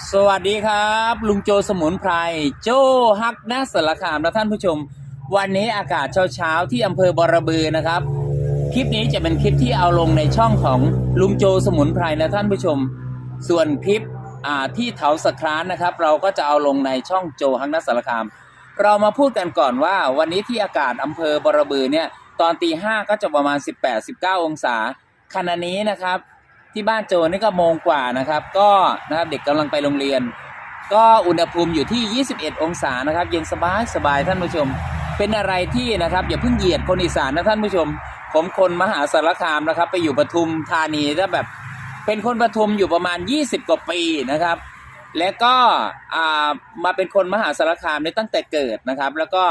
สวัสดีครับ ลุงโจสมุนไพรโจฮักนาสารคามและท่านผู้ชม วันนี้อากาศเช้าๆที่อำเภอบอระบือนะครับ คลิปนี้จะเป็นคลิปที่เอาลงในช่องของลุงโจสมุนไพรนะท่านผู้ชม ส่วนคลิปที่เถาสครานนะครับ เราก็จะเอาลงในช่องโจฮักนาสารคาม เรามาพูดกันก่อนว่า วันนี้ที่อากาศอำเภอบอระบือเนี่ยตอนตีห้าก็จะประมาณ 18-19 องศาขณะนี้นะครับ ที่บ้านโจนี่ก็โมงกว่านะครับ ก็นะครับเด็กกำลังไปโรงเรียน ก็อุณหภูมิอยู่ที่ 21 องศานะครับ เย็นสบายสบายท่านผู้ชม เป็นอะไรที่นะครับอย่าเพิ่งเหยียดคนอีสานนะท่านผู้ชม ผมคนมหาสารคามนะครับ ไปอยู่ปทุมธานีถ้าแบบเป็นคนปทุมอยู่ประมาณ 20 กว่าปีนะครับ และก็มาเป็นคนมหาสารคามเนี่ตั้งแต่เกิดนะครับ แล้วก็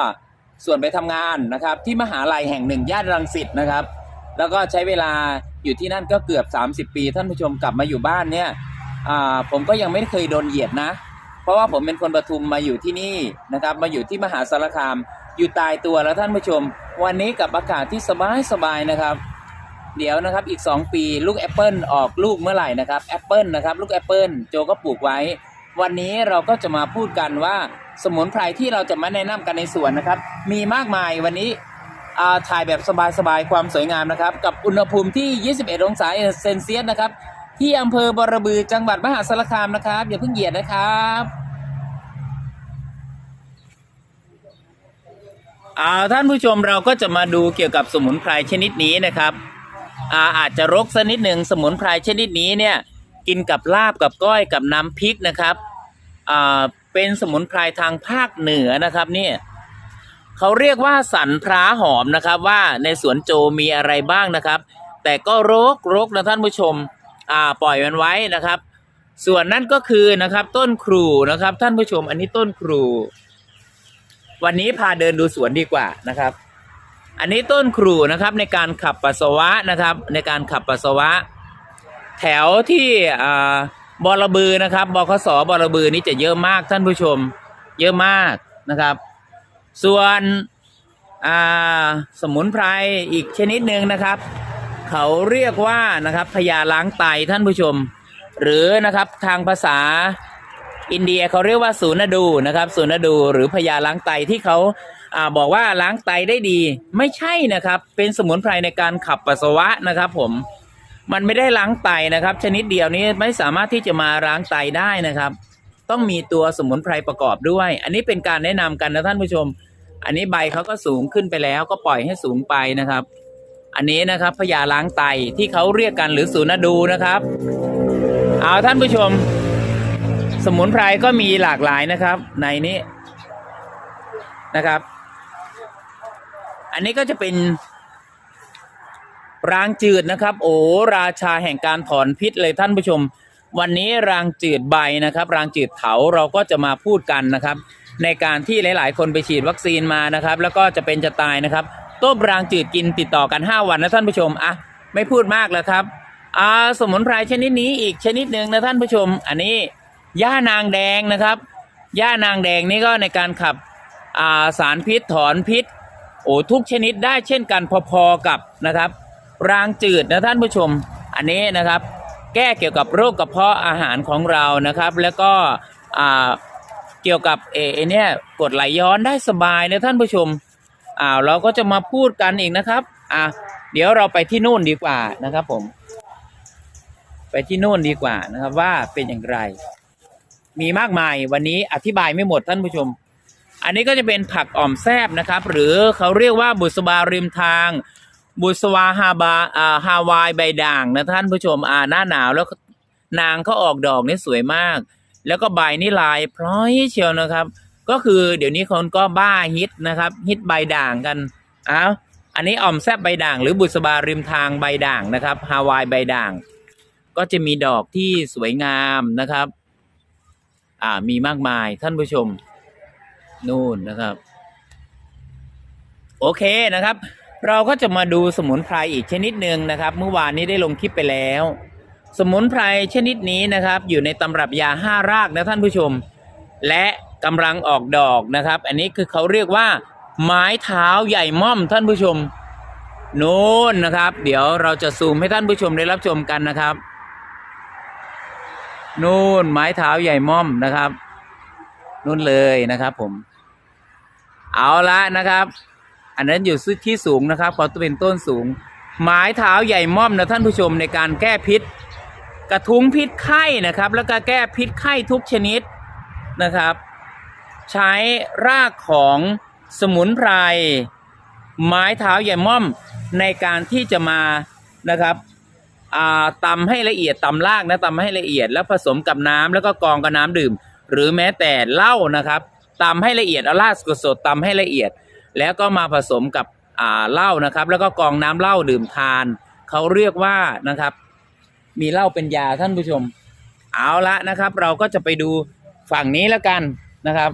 ส่วนไปทำงานนะครับ ที่มหาลัยแห่งหนึ่งย่านรังสิตนะครับ แล้วก็ใช้เวลาอยู่ที่นั่นก็เกือบ 30 ปี ท่านผู้ชมกลับมาอยู่บ้านเนี่ยผมก็ยังไม่เคยโดนเหยียดนะ เพราะว่าผมเป็นคนปทุมมาอยู่ที่นี่นะครับ มาอยู่ที่มหาสารคาม อยู่ตายตัวแล้วท่านผู้ชม วันนี้กับอากาศที่สบายสบายๆนะครับ เดี๋ยวนะครับอีก 2 ปีลูกแอปเปิลออกลูกเมื่อไหร่นะครับแอปเปิลนะครับลูกแอปเปิลโจก็ปลูกไว้ วันนี้เราก็จะมาพูดกันว่าสมุนไพรที่เราจะมาแนะนำกันในสวนนะครับ มีมากมายวันนี้ ถ่ายแบบสบายๆความสวยงามนะครับ กับอุณหภูมิที่ 21 องศาเซนเซียสนะครับ ที่อำเภอบรบือจังหวัดมหาสารคามนะครับ อย่าเพิ่งเหยียดนะครับอาท่านผู้ชมเราก็จะมาดูเกี่ยวกับสมุนไพรชนิดนี้นะครับอาอาจจะรกสักนิดหนึ่งสมุนไพรชนิดนี้เนี่ยกินกับลาบกับก้อยกับน้ำพริกนะครับอ่าเป็นสมุนไพรทางภาคเหนือนะครับเนี่ย เขาเรียกว่าสันพร้าหอมนะครับ ว่าในสวนโจมีอะไรบ้างนะครับ แต่ก็รกรกนะท่านผู้ชมอ่าปล่อยมันไว้นะครับ ส่วนนั่นก็คือนะครับต้นครูนะครับท่านผู้ชม อันนี้ต้นครู วันนี้พาเดินดูสวนดีกว่านะครับ อันนี้ต้นครูนะครับในการขับปัสสาวะนะครับ ในการขับปัสสาวะ แถวที่อ่าบอระบือนะครับบคสบอระบือนี่จะเยอะมากท่านผู้ชม เยอะมากนะครับ ส่วนอ่าสมุนไพรอีกชนิดหนึ่งนะครับ เขาเรียกว่านะครับพญาล้างไตท่านผู้ชม หรือนะครับทางภาษาอินเดียเขาเรียกว่าสูนดูนะครับสูนดูหรือพญาล้างไตที่เขาอ่าบอกว่าล้างไตได้ดี ไม่ใช่นะครับ เป็นสมุนไพรในการขับปัสสาวะนะครับ ผมมันไม่ได้ล้างไตนะครับ ชนิดเดียวนี้ไม่สามารถที่จะมาล้างไตได้นะครับ ต้องมีตัวสมุนไพรประกอบด้วย อันนี้เป็นการแนะนำกันนะท่านผู้ชม อันนี้ใบเขาก็สูงขึ้นไปแล้วก็ปล่อยให้สูงไปนะครับ อันนี้นะครับพญาล้างไตที่เขาเรียกกันหรือสูนดูนะครับ เอาท่านผู้ชม สมุนไพรก็มีหลากหลายนะครับ ในนี้นะครับ อันนี้ก็จะเป็นรางจืดนะครับ โอ้ราชาแห่งการถอนพิษเลยท่านผู้ชม วันนี้รางจืดใบนะครับ รางจืดเถาเราก็จะมาพูดกันนะครับ ในการที่หลาย ๆ คนไปฉีดวัคซีนมานะครับ แล้วก็จะเป็นจะตายนะครับต้มรางจืดกินติดต่อกัน 5 วันนะท่านผู้ชมอะไม่พูดมากแล้วครับอ่าสมุนไพรชนิดนี้อีกชนิดหนึ่งนะท่านผู้ชม อันนี้ย่านางแดงนะครับย่านางแดงนี่ก็ในการขับอ่าสารพิษถอนพิษโอ้ทุกชนิดได้เช่นกันพอๆกับนะครับ รางจืดนะท่านผู้ชม อันนี้นะครับ แก้เกี่ยวกับโรคกระเพาะอาหารของเรานะครับ แล้วก็เกี่ยวกับเอเนี่ยกดไหลย้อนได้สบายนะท่านผู้ชมอ้าวเราก็จะมาพูดกันอีกนะครับอะเดี๋ยวเราไปที่นู่นดีกว่านะครับผม ไปที่นู่นดีกว่านะครับว่าเป็นอย่างไร มีมากมายวันนี้อธิบายไม่หมดท่านผู้ชม อันนี้ก็จะเป็นผักอ่อมแซบนะครับ หรือเขาเรียกว่าบุษบาริมทาง บุษวาฮาบาอ่าฮาวายใบด่างนะท่านผู้ชมอ่าหน้าหนาวแล้วนางเขาออกดอกนี่สวยมาก แล้วก็ใบนี่ลายพร้อยเชียวนะครับ ก็คือเดี๋ยวนี้คนก็บ้าฮิตนะครับฮิตใบด่างกันอ้าวอันนี้อ่อมแซบใบด่าง หรือบุษบาริมทางใบด่างนะครับฮาวายใบด่าง ก็จะมีดอกที่สวยงามนะครับ อ่ามีมากมายท่านผู้ชม นู่นนะครับ โอเคนะครับ เราก็จะมาดูสมุนไพรอีกชนิดหนึ่งนะครับ เมื่อวานนี้ได้ลงคลิปไปแล้ว สมุนไพรชนิดนี้นะครับ อยู่ในตำรับยาห้ารากนะท่านผู้ชม และกำลังออกดอกนะครับ อันนี้คือเขาเรียกว่า ไม้เท้าใหญ่ม่อมท่านผู้ชมนูนนะครับ เดี๋ยวเราจะซูมให้ท่านผู้ชมได้รับชมกันนะครับนู่นไม้เท้าใหญ่ม่อมนะครับนู่นเลยนะครับผม เอาละนะครับ อันนั้นอยู่ที่สูงนะครับเพราะเป็นต้นสูง ไม้เท้าใหญ่ม่อมนะท่านผู้ชมในการแก้พิษ กระทุ้งพิษไข้นะครับ แล้วก็แก้พิษไข้ทุกชนิดนะครับ ใช้รากของสมุนไพรไม้เท้าใหญ่ม่อมในการที่จะมานะครับอ่าตำให้ละเอียดตำรากนะตำให้ละเอียดแล้วผสมกับน้ำแล้วก็กรองกับน้ำดื่ม หรือแม้แต่เหล้านะครับตำให้ละเอียดเอารากสดๆตำให้ละเอียด แล้วก็มาผสมกับเหล้านะครับ แล้วก็กองน้ำเหล้าดื่มทาน เขาเรียกว่านะครับ มีเหล้าเป็นยาท่านผู้ชม เอาละนะครับ เราก็จะไปดูฝั่งนี้แล้วกันนะครับ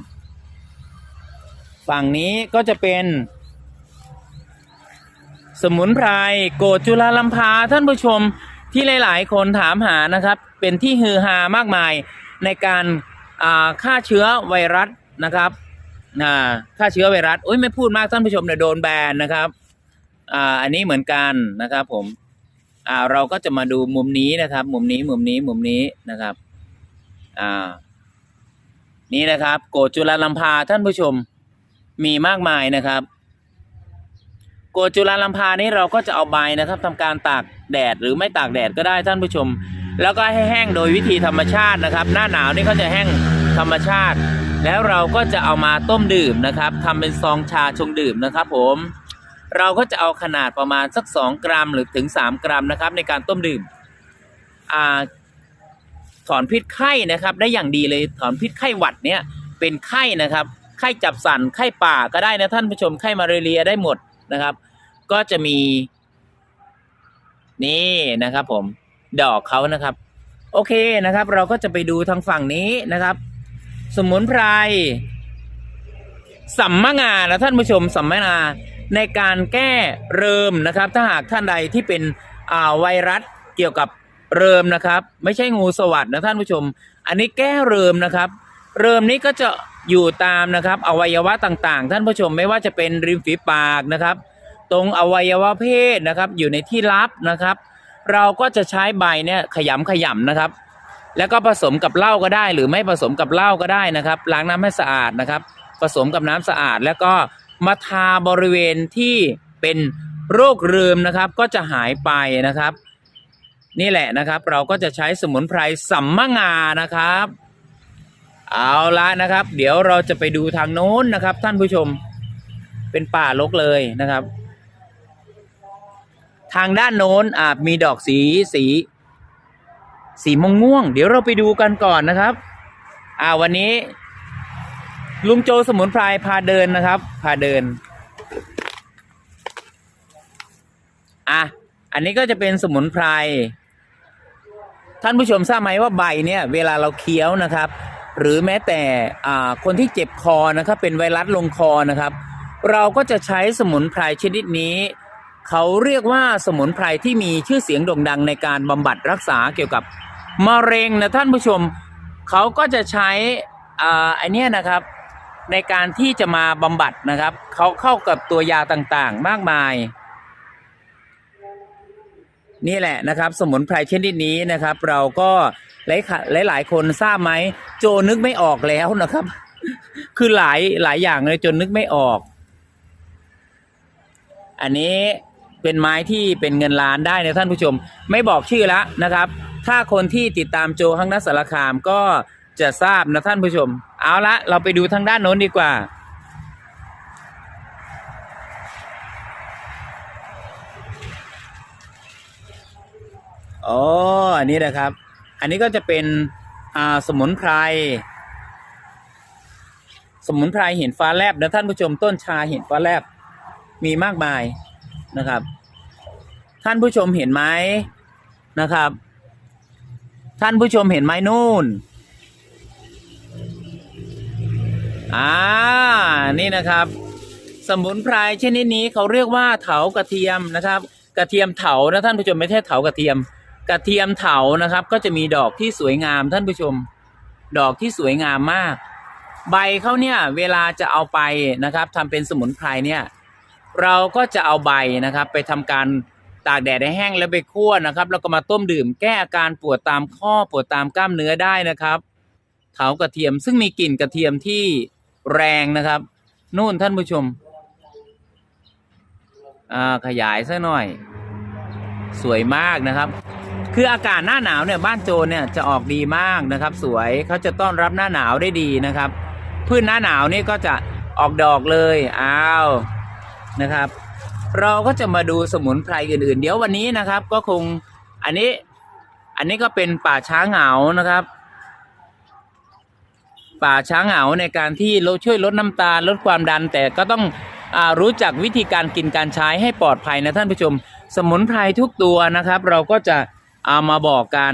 ฝั่งนี้ก็จะเป็น สมุนไพรโกดจุลาลัมพาท่านผู้ชมที่หลาย ๆ คนถามหานะครับ เป็นที่ฮือฮามากมายในการฆ่าเชื้อไวรัสนะครับ อ่าฆ่าเชื้อไวรัสอุ้ยไม่พูดมากท่านผู้ชมเดี๋ยวโดนแบนนะครับอ่าอันนี้เหมือนกันนะครับ ผมอ่าเราก็จะมาดูมุมนี้นะครับ มุมนี้มุมนี้มุมนี้นะครับอ่านี่นะครับ โกดจุลาลัมพาท่านผู้ชมมีมากมายนะครับ โกดจุลาลัมพานี้เราก็จะเอาใบนะครับทำการตากแดดหรือไม่ตากแดดก็ได้ท่านผู้ชม แล้วก็ให้แห้งโดยวิธีธรรมชาตินะครับ หน้าหนาวนี่เขาจะแห้งธรรมชาติ แล้วเราก็จะเอามาต้มดื่มนะครับทำเป็นซองชาชงดื่มนะครับผม เราก็จะเอาขนาดประมาณสัก 2 กรัมหรือถึง 3 กรัมนะครับ ในการต้มดื่มอ่าถอนพิษไข้นะครับ ได้อย่างดีเลยถอนพิษไข้หวัดเนี่ยเป็นไข้นะครับ ไข้จับสันไข้ป่าก็ได้นะท่านผู้ชมไข้มาเรียได้หมดนะครับ ก็จะมี นี่นะครับ ผมดอกเขานะครับ โอเคนะครับ เราก็จะไปดูทางฝั่งนี้นะครับ สมุนไพรสัมมงานะท่านผู้ชมสัมมงาในการแก้เริมนะครับ ถ้าหากท่านใดที่เป็นอ่าไวรัสเกี่ยวกับเริมนะครับ ไม่ใช่งูสวัสดนะท่านผู้ชม อันนี้แก้เริมนะครับ เริมนี้ก็จะอยู่ตามนะครับอวัยวะต่างๆ ท่านผู้ชมไม่ว่าจะเป็นริมฝีปากนะครับ ตรงอวัยวะเพศนะครับ อยู่ในที่ลับนะครับ เราก็จะใช้ใบเนี่ยขยำขยำนะครับ แล้วก็ผสมกับเหล้าก็ได้ หรือไม่ผสมกับเหล้าก็ได้นะครับล้างน้ำให้สะอาดนะครับ ผสมกับน้ำสะอาด แล้วก็มาทาบริเวณที่เป็นโรคเรืมนะครับ ก็จะหายไปนะครับ นี่แหละนะครับ เราก็จะใช้สมุนไพรสัมมงานะครับ เอาละนะครับ เดี๋ยวเราจะไปดูทางโน้นนะครับ ท่านผู้ชมเป็นป่ารกเลยนะครับ ทางด้านโน้นอ่ามีดอกสีสี สีม่วงม่วง เดี๋ยวเราไปดูกันก่อนนะครับ อ่าวันนี้ ลุงโจสมุนไพรพาเดินนะครับ พาเดิน อะอันนี้ก็จะเป็นสมุนไพรท่านผู้ชมทราบไหมว่าใบเนี่ย เวลาเราเคี้ยวนะครับ หรือแม้แต่อ่าคนที่เจ็บคอนะครับ เป็นไวรัสลงคอนะครับ เราก็จะใช้สมุนไพรชนิดนี้ เขาเรียกว่าสมุนไพรที่มีชื่อเสียงโด่งดังในการบำบัดรักษาเกี่ยวกับ มะเร็งนะท่านผู้ชมเขาก็จะใช้อ่าไอเนี้ยนะครับในการที่จะมาบำบัดนะครับ เขาเข้ากับตัวยาต่างๆ มากมาย นี่แหละนะครับ สมุนไพรชนิดนี้นะครับ เราก็หลายหลายหลายคนทราบไหมโจนึกไม่ออกแล้วนะครับ คือหลายหลายอย่างเลยจนนึกไม่ออก อันนี้เป็นไม้ที่เป็นเงินล้านได้นะท่านผู้ชม ไม่บอกชื่อแล้วนะครับ ถ้าคนที่ติดตามโจข้างนัสารคามก็จะทราบนะท่านผู้ชม เอาละเราไปดูทางด้านโน้นดีกว่า อ๋อ อันนี้นะครับ อันนี้ก็จะเป็นสมุนไพร สมุนไพรเห็นฟ้าแลบนะท่านผู้ชมต้นชาเห็นฟ้าแลบมีมากมายนะครับ ท่านผู้ชมเห็นไหมนะครับ ท่านผู้ชมเห็นไหมนู่น อ่า นี่นะครับ สมุนไพรชนิดนี้เขาเรียกว่าเถากระเทียมนะครับ กระเทียมเถานะท่านผู้ชมไม่ใช่เถากระเทียม กระเทียมเถานะครับ ก็จะมีดอกที่สวยงามท่านผู้ชม ดอกที่สวยงามมาก ใบเขาเนี่ยเวลาจะเอาไปนะครับทำเป็นสมุนไพรเนี่ย เราก็จะเอาใบนะครับ ไปทำการ ตากแดดให้แห้งแล้วไปคั่วนะครับ แล้วก็มาต้มดื่มแก้อาการปวดตามข้อปวดตามกล้ามเนื้อได้นะครับเถากระเทียมซึ่งมีกลิ่นกระเทียมที่แรงนะครับนู่นท่านผู้ชมอ่าขยายซะหน่อย สวยมากนะครับ คืออากาศหน้าหนาวเนี่ยบ้านโจรเนี่ยจะออกดีมากนะครับ สวยเขาจะต้อนรับหน้าหนาวได้ดีนะครับ พืชหน้าหนาวนี่ก็จะออกดอกเลยอ้าวนะครับ เราก็จะมาดูสมุนไพรอื่นๆ เดี๋ยววันนี้นะครับ ก็คงอันนี้อันนี้ก็เป็นป่าช้าเหงานะครับ ป่าช้าเหงาในการที่ลดช่วยลดน้ำตาลลดความดัน แต่ก็ต้องอรู้จักวิธีการกินการใช้ให้ปลอดภัยนะท่านผู้ชม สมุนไพรทุกตัวนะครับ เราก็จะเอามาบอกกัน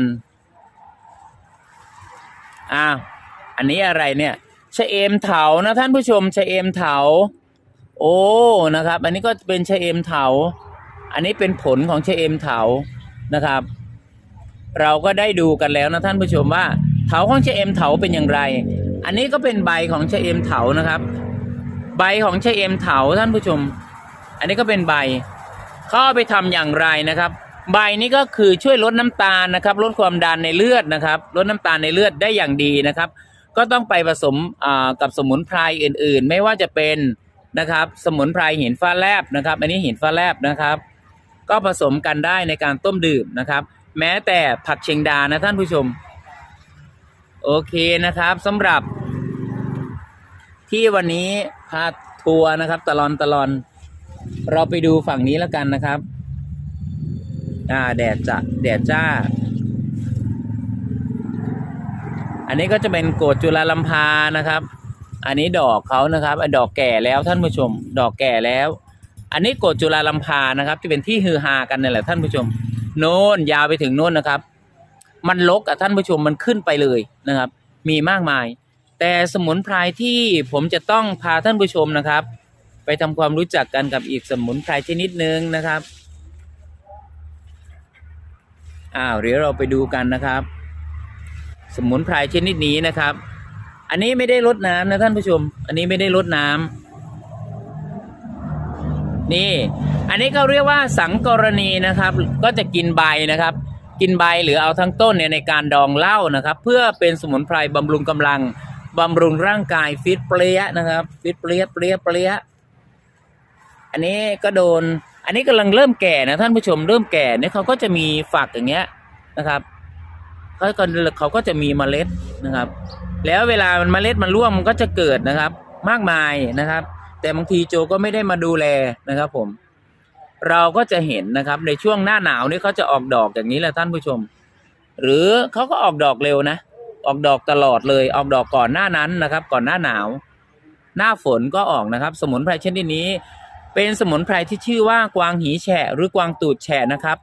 อ้าวอันนี้อะไรเนี่ยชะเอมเถานะท่านผู้ชมชะเอมเถา โอ้นะครับ อันนี้ก็เป็นชะเอมเถา อันนี้เป็นผลของชะเอมเถานะครับ เราก็ได้ดูกันแล้วนะท่านผู้ชมว่าเถาของชะเอมเถาเป็นอย่างไร อันนี้ก็เป็นใบของชะเอมเถานะครับ ใบของชะเอมเถาท่านผู้ชม อันนี้ก็เป็นใบเขาเอาไปทำอย่างไรนะครับ ใบนี้ก็คือช่วยลดน้ำตาลนะครับ ลดความดันในเลือดนะครับ ลดน้ำตาลในเลือดได้อย่างดีนะครับ ก็ต้องไปผสมอ่ากับสมุนไพรอื่น ๆ ไม่ว่าจะเป็น นะครับ สมุนไพรหินฟ้าแลบนะครับ อันนี้หินฟ้าแลบนะครับ ก็ผสมกันได้ในการต้มดื่มนะครับ แม้แต่ผักเชียงดานะท่านผู้ชม โอเคนะครับสำหรับ ที่วันนี้พาทัวร์นะครับ ตลอนตลอน เราไปดูฝั่งนี้แล้วกันนะครับอ่าแดดจะแดดจ้า อันนี้ก็จะเป็นโกดจุลาลัมพานะครับ อันนี้ดอกเขานะครับอันดอกแก่แล้วท่านผู้ชม ดอกแก่แล้ว อันนี้โกดจุลาลัมพานะครับ ที่เป็นที่ฮือฮากันนี่แหละท่านผู้ชม โน่นยาวไปถึงโน่นนะครับ มันลกอะท่านผู้ชมมันขึ้นไปเลยนะครับ มีมากมาย แต่สมุนไพรที่ผมจะต้องพาท่านผู้ชมนะครับ ไปทำความรู้จักกันกับอีกสมุนไพรชนิดหนึ่งนะครับอ้าวเดี๋ยวเราไปดูกันนะครับ สมุนไพรชนิดนี้นะครับ อันนี้ไม่ได้ลดน้ำนะท่านผู้ชม อันนี้ไม่ได้ลดน้ำนี่ อันนี้ก็เรียกว่าสังกรณีนะครับ ก็จะกินใบนะครับ กินใบหรือเอาทั้งต้นเนี่ยในการดองเหล้านะครับ เพื่อเป็นสมุนไพรบำรุงกำลังบำรุงร่างกายฟิตเปรี้ยนะครับฟิตเปรี้ยเปรี้ยเปรี้ยอันนี้ก็โดน อันนี้กำลังเริ่มแก่นะท่านผู้ชมเริ่มแก่เนี่ยเขาก็จะมีฝักอย่างเงี้ยนะครับเขาก็เขาก็จะมีเมล็ดนะครับ แล้วเวลามันเมล็ดมันร่วงมันก็จะเกิดนะครับ มากมายนะครับ แต่บางทีโจก็ไม่ได้มาดูแลนะครับ ผม เราก็จะเห็นนะครับ ในช่วงหน้าหนาวนี่เขาจะออกดอกอย่างนี้แหละท่านผู้ชม หรือเขาก็ออกดอกเร็วนะออกดอกตลอดเลยออกดอกก่อนหน้านั้นนะครับ ก่อนหน้าหนาว หน้าฝนก็ออกนะครับ สมุนไพรชนิดนี้ เป็นสมุนไพรที่ชื่อว่ากวางหีแฉะ หรือกวางตูดแฉะนะครับ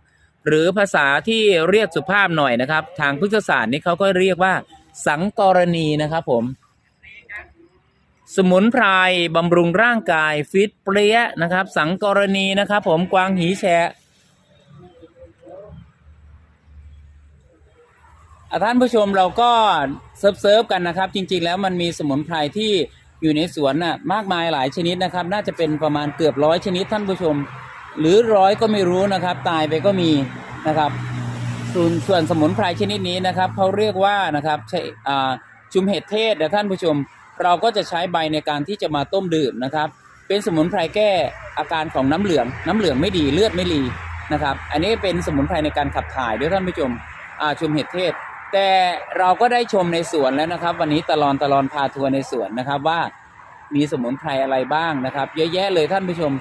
หรือภาษาที่เรียกสุภาพหน่อยนะครับ ทางพุทธศาสตร์นี่เขาก็เรียกว่า สังกรณีนะครับผม สมุนไพรบำรุงร่างกายฟิตเปรี้ยนะครับ สังกรณีนะครับผมกวางหีแฉะท่านผู้ชมเราก็เซิร์ฟเซิร์ฟกันนะครับ จริง ๆ แล้วมันมีสมุนไพรที่อยู่ในสวนน่ะมากมายหลายชนิดนะครับ น่าจะเป็นประมาณเกือบร้อยชนิดท่านผู้ชม หรือร้อยก็ไม่รู้นะครับ ตายไปก็มีนะครับ ส่วนส่วนสมุนไพรชนิดนี้นะครับเขาเรียกว่านะครับใช่อ่าชุมเห็ดเทศนะท่านผู้ชม เราก็จะใช้ใบในการที่จะมาต้มดื่มนะครับ เป็นสมุนไพรแก้อาการของน้ำเหลือง น้ำเหลืองไม่ดีเลือดไม่ดีนะครับ อันนี้เป็นสมุนไพรในการขับถ่ายด้วยท่านผู้ชมชุมเห็ดเทศ แต่เราก็ได้ชมในสวนแล้วนะครับ วันนี้ตลอนตลอนพาทัวร์ในสวนนะครับว่ามีสมุนไพรอะไรบ้างนะครับ เยอะแยะเลยท่านผู้ชม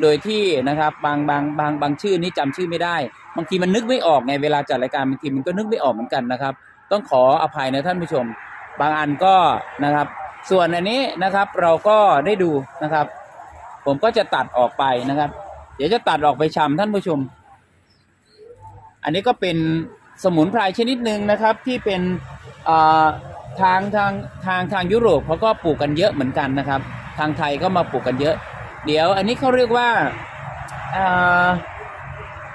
โดยที่นะครับบางบางบางบางชื่อนี้จำชื่อไม่ได้บางทีมันนึกไม่ออกไงเวลาจัดรายการบางทีมันก็นึกไม่ออกเหมือนกันนะครับ ต้องขออภัยนะท่านผู้ชม บางอันก็นะครับ ส่วนอันนี้นะครับเราก็ได้ดูนะครับ ผมก็จะตัดออกไปนะครับ เดี๋ยวจะตัดออกไปชำท่านผู้ชม อันนี้ก็เป็นสมุนไพรชนิดหนึ่งนะครับที่เป็นทางทางทางทางยุโรปเขาก็ปลูกกันเยอะเหมือนกันนะครับ ทางไทยก็มาปลูกกันเยอะ เดี๋ยวอันนี้เขาเรียกว่า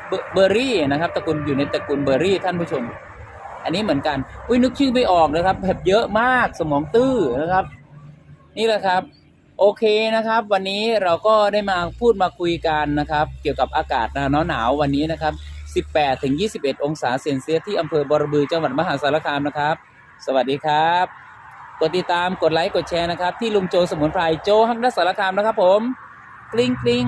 เบเบอร์รี่นะครับตระกูลอยู่ในตระกูลเบอร์รี่ท่านผู้ชม อันนี้เหมือนกันอุ้ยนึกชื่อไม่ออกนะครับแบบเยอะมากสมองตื้อนะครับ นี่แหละครับ โอเคนะครับ วันนี้เราก็ได้มาพูดมาคุยกันนะครับ เกี่ยวกับอากาศหนาวหนาววันนี้นะครับ18ถึง21 องศาเซนเซียสที่อำเภอบระบือจังหวัดมหาสารคามนะครับ สวัสดีครับ กดติดตามกดไลค์กดแชร์นะครับ ที่ลุงโจสมุนไพรโจฮักนัสสารคามนะครับผม กริ๊งกริ๊ง